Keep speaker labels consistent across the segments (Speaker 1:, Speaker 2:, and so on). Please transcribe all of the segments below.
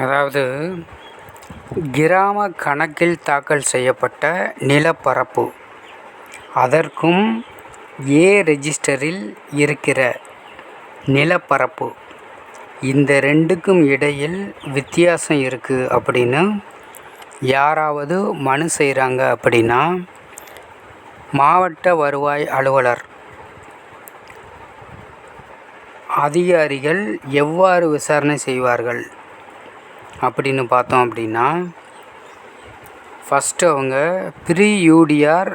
Speaker 1: அதாவது கிராம கணக்கில் தாக்கல் செய்யப்பட்ட நிலப்பரப்பு. அதற்கும் ஏ ரெஜிஸ்டரில் இருக்கிற நிலப்பரப்பு. இந்த ரெண்டுக்கும் இடையில் வித்தியாசம் இருக்குது அப்படின்னு யாராவது மனு செய்கிறாங்க அப்படின்னா மாவட்ட வருவாய் அலுவலர் அதிகாரிகள் எவ்வாறு விசாரணை செய்வார்கள்? அப்படின்னு பார்த்தோம் அப்படின்னா ஃபஸ்ட்டு அவங்க ப்ரீ யூடிஆர்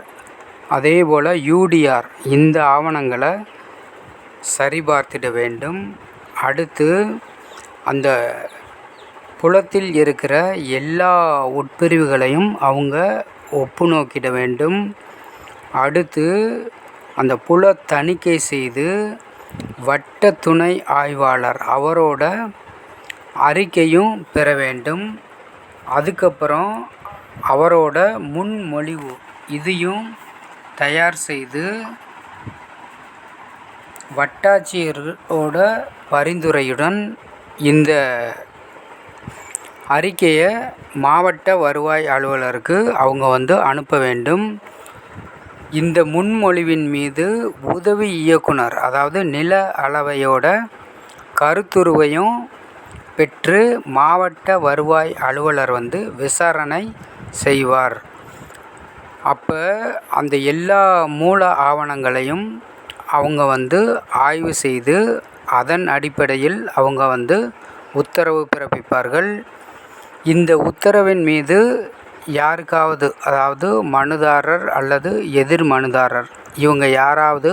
Speaker 1: அதே போல் யூடிஆர் இந்த ஆவணங்களை சரிபார்த்திட வேண்டும். அடுத்து அந்த புலத்தில் இருக்கிற எல்லா உட்பிரிவுகளையும் அவங்க ஒப்பு நோக்கிட வேண்டும். அடுத்து அந்த புல தணிக்கை செய்து வட்ட துணை ஆய்வாளர் அவரோட அறிக்கையும் பெற வேண்டும். அதுக்கப்புறம் அவரோட முன்மொழிவு இதையும் தயார் செய்து வட்டாட்சியரோட பரிந்துரையுடன் இந்த அறிக்கையை மாவட்ட வருவாய் அலுவலருக்கு அவங்க வந்து அனுப்ப வேண்டும். இந்த முன்மொழிவின் மீது உதவி இயக்குனர் அதாவது நில அளவையோட கருத்துருவையும் பெற்று மாவட்ட வருவாய் அலுவலர் வந்து விசாரணை செய்வார். அப்போ அந்த எல்லா மூல ஆவணங்களையும் அவங்க வந்து ஆய்வு செய்து அதன் அடிப்படையில் அவங்க வந்து உத்தரவு பிறப்பிப்பார்கள். இந்த உத்தரவின் மீது யாருக்காவது அதாவது மனுதாரர் அல்லது எதிர் மனுதாரர் இவங்க யாராவது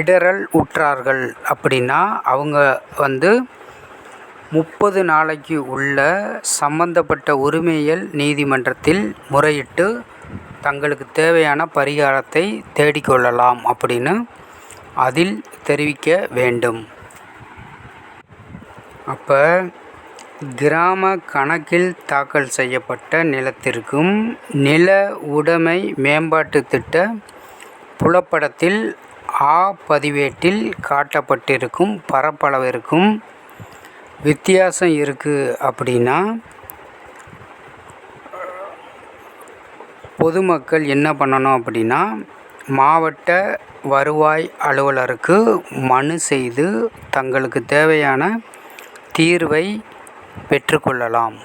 Speaker 1: இடரல் உற்றார்கள் அப்படின்னா அவங்க வந்து முப்பது நாளைக்கு உள்ள சம்பந்தப்பட்ட உரிமையியல் நீதிமன்றத்தில் முறையிட்டு தங்களுக்கு தேவையான பரிகாரத்தை தேடிக்கொள்ளலாம் அப்படின்னு அதில் தெரிவிக்க வேண்டும். அப்போ கிராம கணக்கில் தாக்கல் செய்யப்பட்ட நிலத்திற்கும் நில உடைமை மேம்பாட்டு திட்ட புலப்படத்தில் ஆ பதிவேட்டில் காட்டப்பட்டிருக்கும் பரப்பளவிற்கும் வித்தியாசம் இருக்குது அப்படின்னா பொதுமக்கள் என்ன பண்ணணும் அப்படின்னா மாவட்ட வருவாய் அலுவலருக்கு மனு செய்து தங்களுக்கு தேவையான தீர்வை பெற்றுக்கொள்ளலாம்.